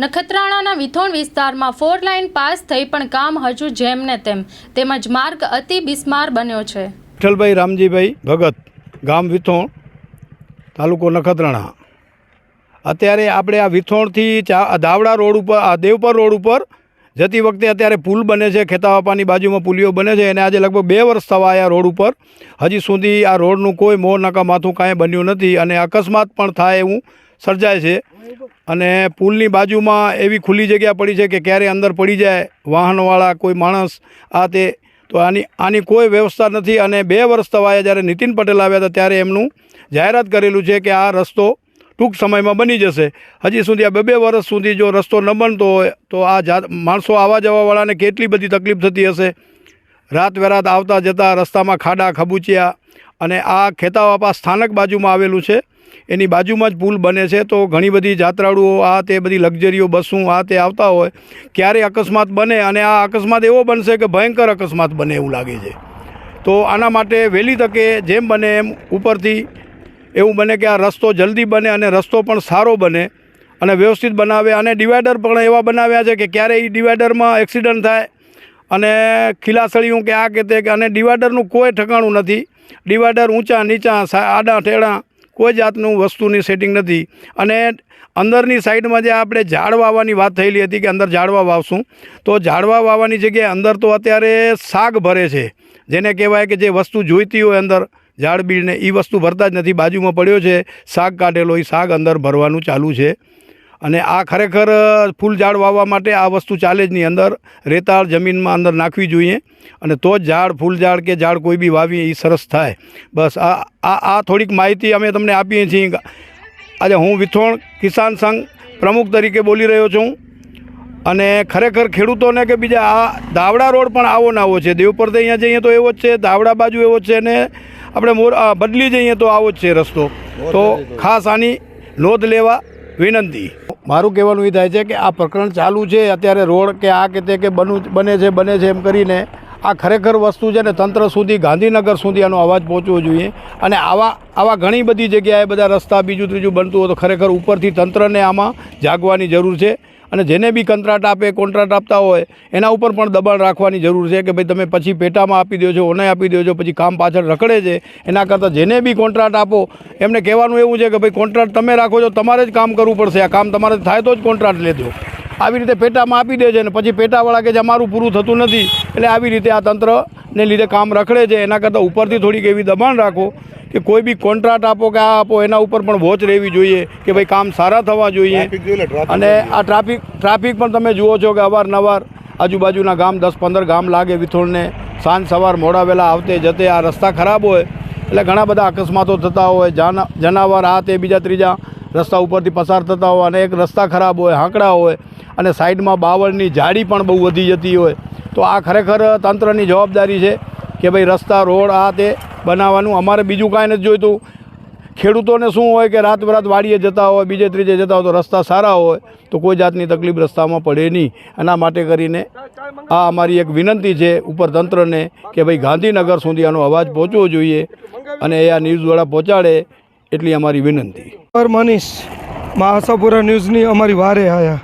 નખત્રાણાના વિથોણ વિસ્તારમાં four line pass થઈ પણ કામ હજુ જેમ ને તેમ. તેમજ માર્ગ અતિ બિસ્માર બન્યો છે. વિઠ્ઠલભાઈ રામજીભાઈ ભગત, ગામ વિથોણ, તાલુકો નખત્રાણા. અત્યારે આપણે આ વિથોણથી ચા ધાવડા રોડ ઉપર, આ દેવપર રોડ ઉપર જતી વખતે અત્યારે પુલ બને છે ખેતાવાપાની બાજુમાં પુલીઓ બને છે. અને આજે લગભગ બે વર્ષ થવા આ રોડ ઉપર. હજી સુધી આ રોડનું કોઈ મોર નાકા માથું કાંઈ બન્યું નથી અને અકસ્માત પણ થાય એવું સર્જાય છે. અને પુલની બાજુમાં એવી ખુલ્લી જગ્યા પડી છે કે ક્યારે અંદર પડી જાય વાહનવાળા કોઈ માણસ આ તે, તો આની આની કોઈ વ્યવસ્થા નથી. અને બે વર્ષ થવાયા જ્યારે નીતિન પટેલ આવ્યા હતા ત્યારે એમનું જાહેરાત કરેલું છે કે આ રસ્તો ટૂંક સમયમાં બની જશે. હજી સુધી આ બે બે વર્ષ સુધી જો રસ્તો ન બનતો હોય, તો આ જાત, માણસો આવવા જવાવાળાને કેટલી બધી તકલીફ થતી હશે? રાત વેરાત આવતા જતા રસ્તામાં ખાડા ખબૂચિયા અને આ ખેતાવાપા સ્થાનક બાજુમાં આવેલું છે. એની બાજુમાં જ પુલ બને છે, તો ઘણી બધી જાત્રાળુઓ આ તે બધી લક્ઝરીઓ બસું આ તે આવતા હોય, ક્યારે અકસ્માત બને અને આ અકસ્માત એવો બનશે કે ભયંકર અકસ્માત બને એવું લાગે છે. તો આના માટે વહેલી તકે જેમ બને એમ ઉપરથી એવું બને કે આ રસ્તો જલ્દી બને અને રસ્તો પણ સારો બને અને વ્યવસ્થિત બનાવે અને ડિવાઈડર પણ એવા બનાવ્યા છે કે ક્યારે એ ડિવાઈડરમાં એક્સિડન્ટ થાય અને ખીલાસળિયું કે આ કે તે અને ડિવાઈડરનું કોઈ ઠકાણું નથી. ડિવાઈડર ઊંચા નીચા આડા ટેડા કોઈ જાતનું વસ્તુની સેટિંગ નથી. અને અંદરની સાઈડમાં જે આપણે ઝાડ વાવવાની વાત થયેલી હતી કે અંદર ઝાડવા વાવશું, તો ઝાડવા વાવવાની જગ્યાએ અંદર તો અત્યારે શાક ભરે છે. જેને કહેવાય કે જે વસ્તુ જોઈતી હોય અંદર, ઝાડ બીડને એ વસ્તુ ભરતા જ નથી. બાજુમાં પડ્યો છે, શાક કાઢેલો એ શાક અંદર ભરવાનું ચાલુ છે. અને આ ખરેખર ફૂલ ઝાડ વાવવા માટે આ વસ્તુ ચાલે જ નહીં. અંદર રેતાળ જમીનમાં અંદર નાખવી જોઈએ અને તો જ ઝાડ ફૂલ ઝાડ કે ઝાડ કોઈ બી વાવીએ એ સરસ થાય. બસ આ આ આ થોડીક માહિતી અમે તમને આપીએ છીએ. આજે હું વિથોણ કિસાન સંઘ પ્રમુખ તરીકે બોલી રહ્યો છું. અને ખરેખર ખેડૂતોને કે બીજા આ ધાવડા રોડ પણ આવો ને આવો છે. દેવપરથી અહીંયા જઈએ તો એવો જ છે ધાવડા બાજુ એવો જ છે ને આપણે મોર બદલી જઈએ તો આવો જ છે રસ્તો. તો. ખાસ આની નોંધ લેવા વિનંતી. મારું કહેવાનું એ થાય છે કે આ પ્રકરણ ચાલુ છે, અત્યારે રોડ કે આ કે તે કે બનવું બને છે બને છે એમ કરીને આ ખરેખર વસ્તુ છે ને તંત્ર સુધી, ગાંધીનગર સુધી આનો અવાજ પહોંચવો જોઈએ. અને આવા આવા ઘણી બધી જગ્યાએ બધા રસ્તા બીજું ત્રીજું બનતું હોય તો ખરેખર ઉપરથી તંત્રને આમાં જાગવાની જરૂર છે. અને જેને બી કંત્રાટ આપે કોન્ટ્રાક્ટ આપતા હોય, એના ઉપર પણ દબાણ રાખવાની જરૂર છે કે ભાઈ તમે પછી પેટામાં આપી દો છો ઓને આપી દો છો, પછી કામ પાછળ રખડે છે, એના કરતાં જેને બી કોન્ટ્રાક્ટ આપો, એમને કહેવાનું એવું છે કે ભાઈ કોન્ટ્રાક્ટ તમે રાખો છો, તમારે જ કામ કરવું પડશે, આ કામ તમારે થાય તો જ કોન્ટ્રાક્ટ લેજો. આવી રીતે પેટામાં આપી દે છે અને પછી પેટાવાળા કે જે અમારું પૂરું થતું નથી. એટલે આવી રીતે આ તંત્રને લીધે કામ રખડે છે, એના કરતાં ઉપરથી થોડીક એવી દબાણ રાખો કે કોઈ બી કોન્ટ્રાક્ટ આપો કે આ આપો એના ઉપર પણ વોચ રહેવી જોઈએ કે ભાઈ કામ સારા થવા જોઈએ. અને આ ટ્રાફિક ટ્રાફિક પણ તમે જુઓ છો કે અવારનવાર આજુબાજુના ગામ દસ પંદર ગામ લાગે વિથોણને સાંજ સવાર મોડા વહેલા આવતે જતે આ રસ્તા ખરાબ હોય એટલે ઘણા બધા અકસ્માતો થતા હોય. જાન જનાવર આ તે બીજા ત્રીજા રસ્તા ઉપરથી પસાર થતા હોય અને એક રસ્તા ખરાબ હોય હાંકડા હોય અને સાઈડમાં બાવળની જાડી પણ બહુ વધી જતી હોય. તો આ ખરેખર તંત્રની જવાબદારી છે કે ભાઈ રસ્તા, રોડ આ તે બનાવવાનું. અમારે બીજું કાંઈ નથી જોઈતું. ખેડૂતોને શું હોય કે રાત બરાત વાડીએ જતા હોય, બીજે ત્રીજે જતા હોય તો રસ્તા સારા હોય, તો કોઈ જાતની તકલીફ રસ્તામાં પડે નહીં. એના માટે કરીને આ અમારી એક વિનંતી છે ઉપર તંત્રને કે ભાઈ ગાંધીનગર સુધી આનો અવાજ પહોંચવો જોઈએ અને એ આ ન્યૂઝવાળા પહોંચાડે એટલી અમારી વિનંતી. મનીષમાં ન્યૂઝની અમારી વારે આવ્યા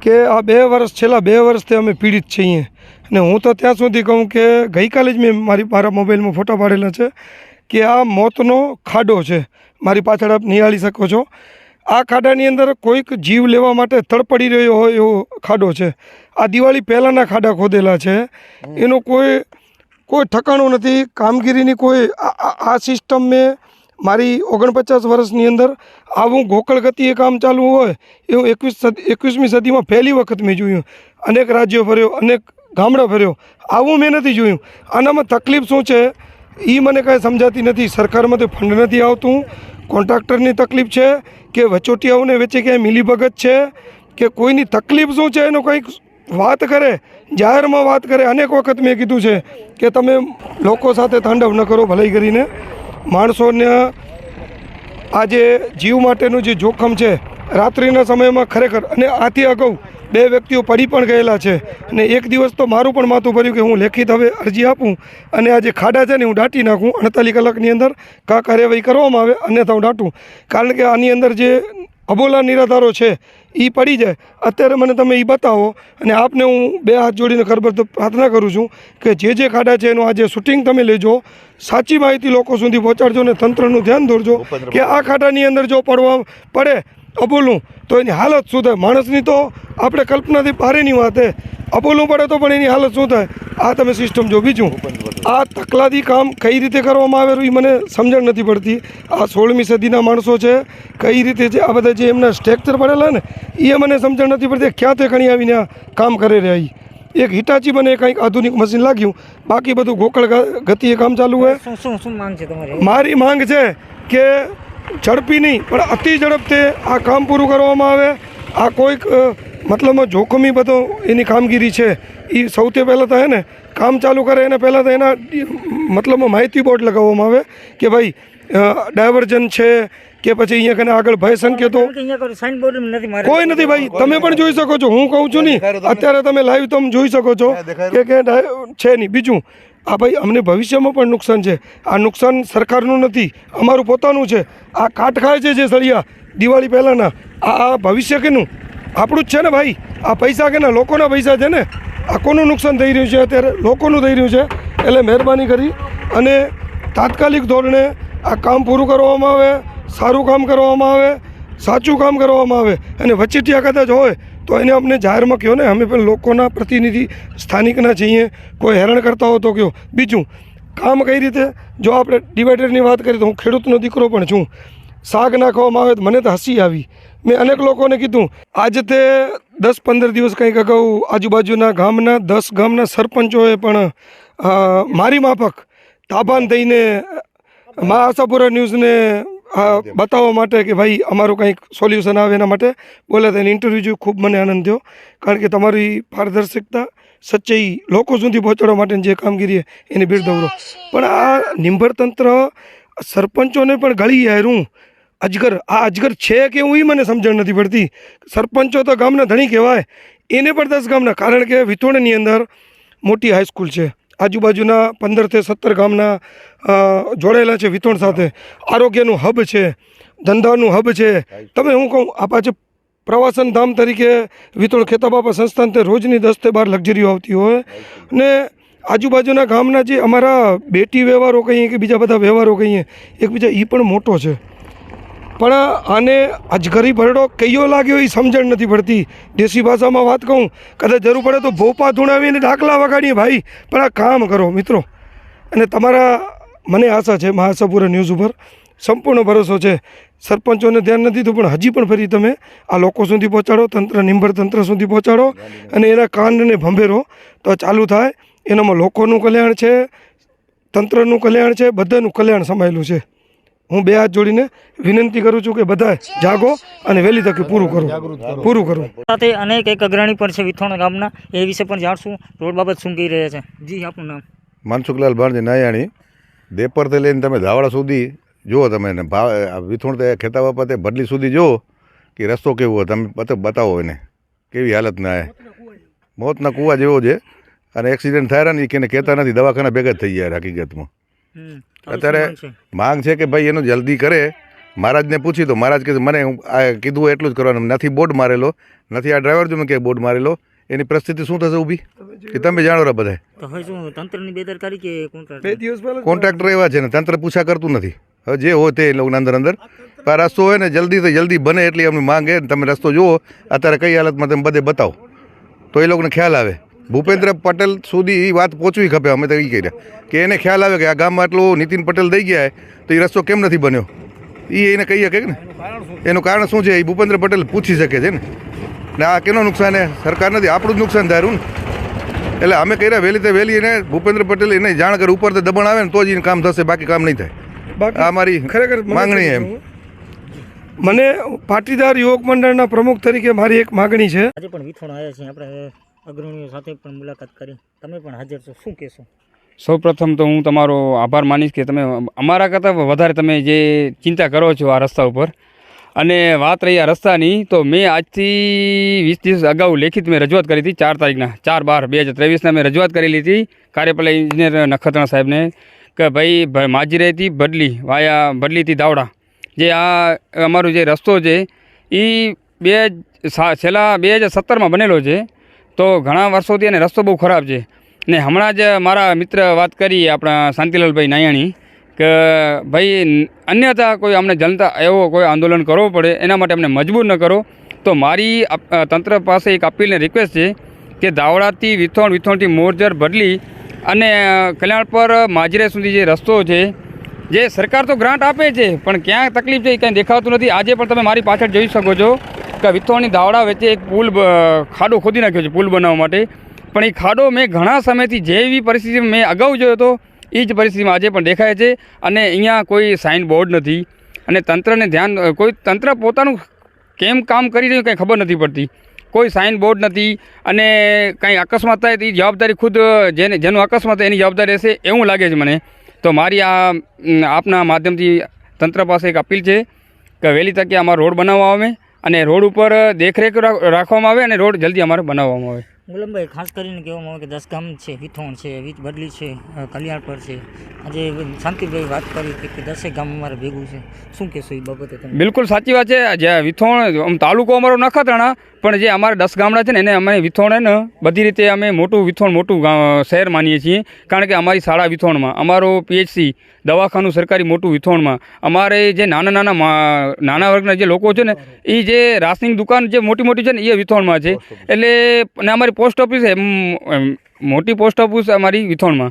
કે આ બે વર્ષ, છેલ્લા બે વર્ષથી અમે પીડિત છીએ. અને હું તો ત્યાં સુધી કહું કે ગઈકાલે જ મેં મારી મારા મોબાઈલમાં ફોટા પાડેલા છે કે આ મોતનો ખાડો છે. મારી પાછળ આપ નિહાળી શકો છો. આ ખાડાની અંદર કોઈક જીવ લેવા માટે તડપડી રહ્યો હોય એવો ખાડો છે. આ દિવાળી પહેલાંના ખાડા ખોદેલા છે. એનો કોઈ કોઈ ઠકાણું નથી. કામગીરીની કોઈ આ- સિસ્ટમ મેં મારી ઓગણપચાસ વર્ષની અંદર આવું ગોકળ ગતિએ કામ ચાલુ હોય એવું એકવીસ એકવીસમી સદીમાં પહેલી વખત મેં જોયું. અનેક રાજ્યો ફર્યો, અનેક ગામડા ફેર્યો. આવું મેં નથી જોયું. આનામાં તકલીફ શું છે? એ મને કાંઈ સમજાતી નથી. સરકારમાંથી ફંડ નથી આવતું. કોન્ટ્રાક્ટરની તકલીફ છે કે વચોટિયાઓને વચ્ચે ક્યાંય મિલીભગત છે? કે કોઈની તકલીફ શું છે? એનો કંઈક વાત કરે? જાહેરમાં વાત કરે? અનેક વખત મેં કીધું છે કે તમે લોકો સાથે તાંડવ ન કરો ભલાઈ કરીને. માણસોને આજે જીવ માટેનું જે જોખમ છે, રાત્રિના સમયમાં ખરેખર અને આથી અગાઉ બે વ્યક્તિઓ પડી પણ ગયેલા છે. અને એક દિવસ તો મારું પણ માથું ભર્યું કે હું લેખિત હવે અરજી આપું. અને આ જે ખાડા છે ને હું દાટી નાખું. અડતાલીસ કલાકની અંદર કા કાર્યવાહી કરવામાં આવે અન્યથા હું દાટું. કારણ કે આની અંદર જે અબોલા નિરાધારો છે એ પડી જાય. અત્યારે મને તમે એ બતાવો અને આપને હું બે હાથ જોડીને કરબર પ્રાર્થના કરું છું કે જે જે ખાડા છે એનું આજે શૂટિંગ તમે લેજો. સાચી માહિતી લોકો સુધી પહોંચાડજો અને તંત્રનું ધ્યાન દોરજો કે આ ખાડાની અંદર જો પડવા પડે અબોલું તો એની હાલત શું થાય? માણસની તો આપણે કલ્પનાથી ભારેની વાત છે અબોલું પડે તો પણ એની હાલત શું થાય? આ તમે સિસ્ટમ જો બીજું. આ તકલાદી કામ કઈ રીતે કરવામાં આવેલું એ મને સમજણ નથી પડતી. આ સોળમી સદીના માણસો છે કઈ રીતે છે આ બધા જે એમના સ્ટ્રક્ચર પડેલા ને એ મને સમજણ નથી પડતી. ક્યાં તે ખણી આવીને આ કામ કરી રહ્યા. એક હિટાચી મને કંઈક આધુનિક મશીન લાગ્યું. બાકી બધું ગોકળ ગતિએ કામ ચાલુ હોય શું શું શું માંગ છે તમારી? મારી માંગ છે કે ઝડપી નહીં પણ અતિ ઝડપથી આ કામ પૂરું કરવામાં આવે. આ કોઈક મતલબમાં જોખમી બધો એની કામગીરી છે. એ સૌથી પહેલાં તો હે ને કામ ચાલુ કરે એના પહેલાં તો એના મતલબમાં માહિતી બોર્ડ લગાવવામાં આવે કે ભાઈ ડાયવર્જન છે કે પછી અહીંયા કને આગળ ભય સંકેતો. કોઈ નથી મારે કોઈ નથી ભાઈ તમે પણ જોઈ શકો છો. હું કહું છું નહીં અત્યારે તમે લાઈવ તમે જોઈ શકો છો કે કે છે નહીં. બીજું આ ભાઈ અમને ભવિષ્યમાં પણ નુકસાન છે. આ નુકસાન સરકારનું નથી, અમારું પોતાનું છે. આ કાટ ખાય છે જે સળિયા, દિવાળી પહેલાંના. આ ભવિષ્ય કેનું? આપણું જ છે ને ભાઈ. આ પૈસા કેના? લોકોના પૈસા છે ને. આ કોનું નુકસાન થઈ રહ્યું છે અત્યારે? લોકોનું થઈ રહ્યું છે. એટલે મહેરબાની કરી અને તાત્કાલિક ધોરણે આ કામ પૂરું કરવામાં આવે, સારું કામ કરવામાં આવે સાચું કામ કરવામાં આવે અને વચેટિયા કદાચ હોય તો એને અમને જાહેરમાં કહો ને, અમે પણ લોકોના પ્રતિનિધિ સ્થાનિકના છીએ. કોઈ હેરાન કરતા હો તો કહો બીજું, કામ કઈ રીતે? જો આપણે ડિવાઈડરની વાત કરીએ તો હું ખેડૂતનો દીકરો પણ છું. શાક નાખવામાં આવે તો મને તો હસી આવી. મેં અનેક લોકોને કીધું, આજે તે દસ પંદર દિવસ કંઈક અગાઉ આજુબાજુના ગામના દસ ગામના સરપંચોએ પણ મારી માફક તાબાન થઈને મા આશાપુરા ન્યૂઝને બતાવવા માટે કે ભાઈ અમારું કંઈક સોલ્યુશન આવે એના માટે. બોલ્યા હતા એને ઇન્ટરવ્યૂ જોઈ ખૂબ મને આનંદ થયો. કારણ કે તમારી પારદર્શકતા સચ્ચાઈ લોકો સુધી પહોંચાડવા માટેની જે કામગીરી એને ભીડ બિરદાવરો પણ આ નિંભરતંત્ર સરપંચોને પણ ગળી હાર્યું અજગર આ અજગર છે કે હું એ મને સમજણ નથી પડતી. સરપંચો તો ગામના ધણી કહેવાય. એને પણ દસ ગામના. કારણ કે વિથોણની અંદર મોટી હાઈસ્કૂલ છે. આજુબાજુના પંદરથી સત્તર ગામના જોડાયેલા છે વિતરણ સાથે. આરોગ્યનું હબ છે, ધંધાનું હબ છે. તમે હું કહું, આ પાછે પ્રવાસન ધામ તરીકે વિતોળ ખેતાબાપા સંસ્થાન તે રોજની દસ તે બાર લક્ઝરીઓ આવતી હોય. ને આજુબાજુના ગામના જે અમારા બેટી વ્યવહારો કહીએ કે બીજા બધા વ્યવહારો કહીએ, એકબીજા એ પણ મોટો છે. પણ આને અજગરી ભરડો કયો લાગ્યો એ સમજણ નથી પડતી. દેશી ભાષામાં વાત કહું, કદાચ જરૂર પડે તો ભોપા ધૂણાવીને ડાકલા વગાડીએ ભાઈ. પણ આ કામ કરો મિત્રો. અને તમારા મને આશા છે મહાસપુરા ન્યૂઝ ઉપર સંપૂર્ણ ભરોસો છે. સરપંચોને ધ્યાન નથી દીધું, પણ હજી પણ ફરી તમે આ લોકો સુધી પહોંચાડો, તંત્ર નિંભર તંત્ર સુધી પહોંચાડો. અને એના કાનને ભંભેરો. તો ચાલુ થાય. એનામાં લોકોનું કલ્યાણ છે, તંત્રનું કલ્યાણ છે, બધાનું કલ્યાણ સમાયેલું છે. હું બે હાથ જોડીને વિનંતી કરું છું કે બધા જાગો અને વહેલી તકે પૂરું કરું. પૂરું કરું. સાથે અનેક એક અગ્રણી પણ છે વિથોણ ગામના. એ વિશે પણ જાણશું. રોડ બાબત શું કહી રહ્યા છે? જી આપનું નામ? માનસુખલાલ ભાણજી નાયાણી. દેપરથી લઈને તમે ધાવડા સુધી જુઓ તમે એને ભાવ વિથુણ તે ખેતા બાબતે બદલી સુધી જુઓ કે રસ્તો કેવો હોય તમે બતાવો એને. કેવી હાલત ના મોતના કૂવા જેવો છે. અને એક્સિડન્ટ થાય ને એ કેને કહેતા નથી. દવાખાના ભેગા જ થઈ જાય હકીકતમાં. અત્યારે માંગ છે? કે ભાઈ એનું જલ્દી કરે. મહારાજને પૂછી તો મહારાજ કે મને હું આ કીધું હોય એટલું જ કરવાનું. નથી બોર્ડ મારેલો નથી આ ડ્રાઈવર જો કે બોર્ડ મારેલો. એની પરિસ્થિતિ શું થશે ઊભી? કે તમે જાણો રહો બધા. તો હવે શું તંત્રની બેદરકારી કે કોન્ટ્રાક્ટ બે દિવસ પહેલા કોન્ટ્રાક્ટર એવા છે ને તંત્ર પૂછા કરતું નથી. હવે જે હોય તે એ લોકોના અંદર અંદર. પણ આ રસ્તો હોય ને જલ્દી તો જલ્દી બને એટલી અમને માંગે તમે રસ્તો જુઓ અત્યારે કઈ હાલતમાં તમે બધે બતાવો. તો એ લોકોને ખ્યાલ આવે. ભૂપેન્દ્ર પટેલ સુધી એ વાત પહોંચવી ખપે અમે તો એ કહી રહ્યા. કે એને ખ્યાલ આવે કે આ ગામમાં આટલું નીતિન પટેલ દઈ ગયા તો એ રસ્તો કેમ નથી બન્યો? એ એને કહી શકે ને? એનું કારણ શું છે? એ ભૂપેન્દ્ર પટેલ પૂછી શકે છે ને? ને આ કેનો નુકસાન છે સરકાર નથી આપણું જ નુકસાન થાય ને. એટલે અમે કર્યા વહેલી તે વહેલી એને ભૂપેન્દ્ર પટેલ એને જાણ કરે ઉપર દબાણ આવે ને તો જ એને કામ થશે બાકી કામ નહીં થાય. બાકી આ મારી ખરેખર માંગણી એમ. મને પાટીદાર યુવક મંડળના પ્રમુખ તરીકે મારી એક માગણી છે. આજે પણ વિથોણ આવ્યા છે આપણે. અગ્રણીઓ સાથે પણ મુલાકાત કરી. તમે પણ હાજર છો. શું કહેશો? સૌપ્રથમ તો હું તમારો આભાર માનીશ કે તમે અમારા કરતાં વધારે તમે જે ચિંતા કરો છો આ રસ્તા ઉપર, અને વાત રહી આ રસ્તાની, તો મેં આજથી વીસ દિવસ અગાઉ લેખિત મેં રજૂઆત કરી હતી ચાર તારીખના, ચાર બાર બે હજાર ત્રેવીસના મેં રજૂઆત કરેલી હતી કાર્યપાલક ઇજનેર નખત્રાણા સાહેબને કે ભાઈ માજીરેથી બદલી, વાયા બદલીથી દાવડા. જે આ અમારો જે રસ્તો છે એ બે સા- છેલ્લા બે હજાર સત્તરમાં બનેલો છે. તો ઘણા વર્ષોથી અને રસ્તો બહુ ખરાબ છે. ને હમણાં જ મારા મિત્ર વાત કરી આપણા શાંતિલાલભાઈ નાયાણી કે ભાઈ, અન્યથા કોઈ અમને જનતા એવો કોઈ આંદોલન કરવો પડે, એના માટે અમને મજબૂર ન કરો. તો મારી તંત્ર પાસે એક અપીલને રિક્વેસ્ટ છે કે દાવડાથી વિથોણ, વિથોણથી મોરજર બદલી અને કલ્યાણ પર માજરે સુધી જે રસ્તો છે, જે સરકાર તો ગ્રાન્ટ આપે છે, પણ ક્યાં તકલીફ છે એ કંઈ દેખાતું નથી. આજે પણ તમે મારી પાછળ જોઈ શકો છો. કે વિથોણની દાવડા વચ્ચે એક પુલ ખાડો ખોદી નાખ્યો છે પુલ બનાવવા માટે. પણ એ ખાડો મેં ઘણા સમયથી જેવી પરિસ્થિતિ મેં અગાઉ જોયો હતો એ જ પરિસ્થિતિમાં આજે પણ દેખાય છે અને અહીંયા કોઈ સાઇન બોર્ડ નથી. અને તંત્રને ધ્યાન, કોઈ તંત્ર પોતાનું કેમ કામ કરી રહ્યું કંઈ ખબર નથી પડતી. કોઈ સાઇન બોર્ડ નથી અને કંઈ અકસ્માત થાય તો એ જવાબદારી ખુદ, જેને, જેનું અકસ્માત એની જવાબદારી રહેશે એવું લાગે છે મને. તો મારી આ આપના માધ્યમથી તંત્ર પાસે એક અપીલ છે કે વહેલી તકે અમારો રોડ બનાવવા આવે. અને રોડ ઉપર દેખરેખ રાખ- રાખવામાં આવે અને રોડ જલ્દી અમારે બનાવવામાં આવે. ગુલામભાઈ ખાસ કરીને કહેવામાં આવે કે દસ ગામ છે વિથોણ છે વીજ બદલી છે કલ્યાણપર છે. આજે શાંતિભાઈ વાત કરી કે દસેક ગામ અમારે ભેગું છે. શું કહેશો એ બાબતે તમે? બિલકુલ સાચી વાત છે. જે વિથોણ તાલુકો અમારો નખત્રાણા પણ જે અમારા દસ ગામડા છે ને એને અમે વિથોણ ને બધી રીતે અમે મોટું વિથોણ મોટું શહેર માનીએ છીએ. કારણ કે અમારી શાળા વિથોણમાં અમારો પીએચસી દવાખાનું સરકારી મોટું વિથોણમાં. અમારે જે નાના નાના નાના વર્ગના જે લોકો છે ને એ જે રાશનિંગ દુકાન જે મોટી મોટી છે ને એ વિથોણમાં છે. એટલે અને અમારી પોસ્ટ ઓફિસ મોટી પોસ્ટ ઓફિસ અમારી વિથોણમાં.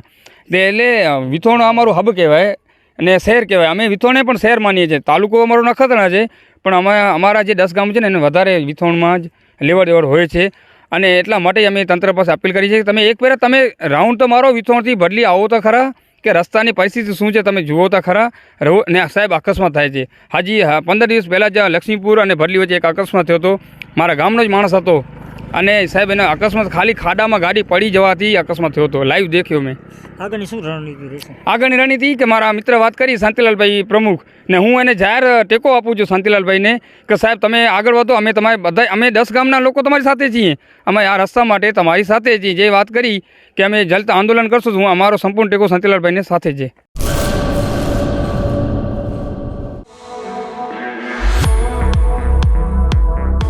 એટલે વિથોણ અમારું હબ કહેવાય અને શહેર કહેવાય. અમે વિથોણે પણ શહેર માનીએ છીએ. તાલુકો અમારો નખત્રાણા છે પણ અમે અમારા જે દસ ગામ છે ને એને વધારે વિથોણમાં જ લેવડ દેવડ હોય છે. અને એટલા માટે અમે તંત્ર પાસે અપીલ કરી છે કે તમે એક પહેલાં તમે રાઉન્ડ તો મારો વિથોણથી બદલી આવો તો ખરા. કે રસ્તાની પરિસ્થિતિ શું છે તમે જુઓ તો ખરા. રહો ને સાહેબ અકસ્માત થાય છે. હાજી પંદર દિવસ પહેલાં જ લક્ષ્મીપુર અને ભરલી વચ્ચે એક અકસ્માત થયો હતો. મારા ગામનો જ માણસ હતો. અને સાહેબ એને અકસ્માત ખાલી ખાડામાં ગાડી પડી જવાથી અકસ્માત થયો હતો. લાઈવ દેખ્યો મેં. આગળની શું રણનીતિ રહેશે? આગળની રણનીતિ કે મારા મિત્ર વાત કરી શાંતિલાલભાઈ પ્રમુખ ને હું એને જાહેર ટેકો આપું છું શાંતિલાલભાઈને કે સાહેબ તમે આગળ વધો અમે તમારે બધા અમે દસ ગામના લોકો તમારી સાથે છીએ. અમે આ રસ્તા માટે તમારી સાથે છીએ. જે વાત કરી કે અમે જલતા આંદોલન કરશું હું અમારો સંપૂર્ણ ટેકો શાંતિલાલભાઈને સાથે છે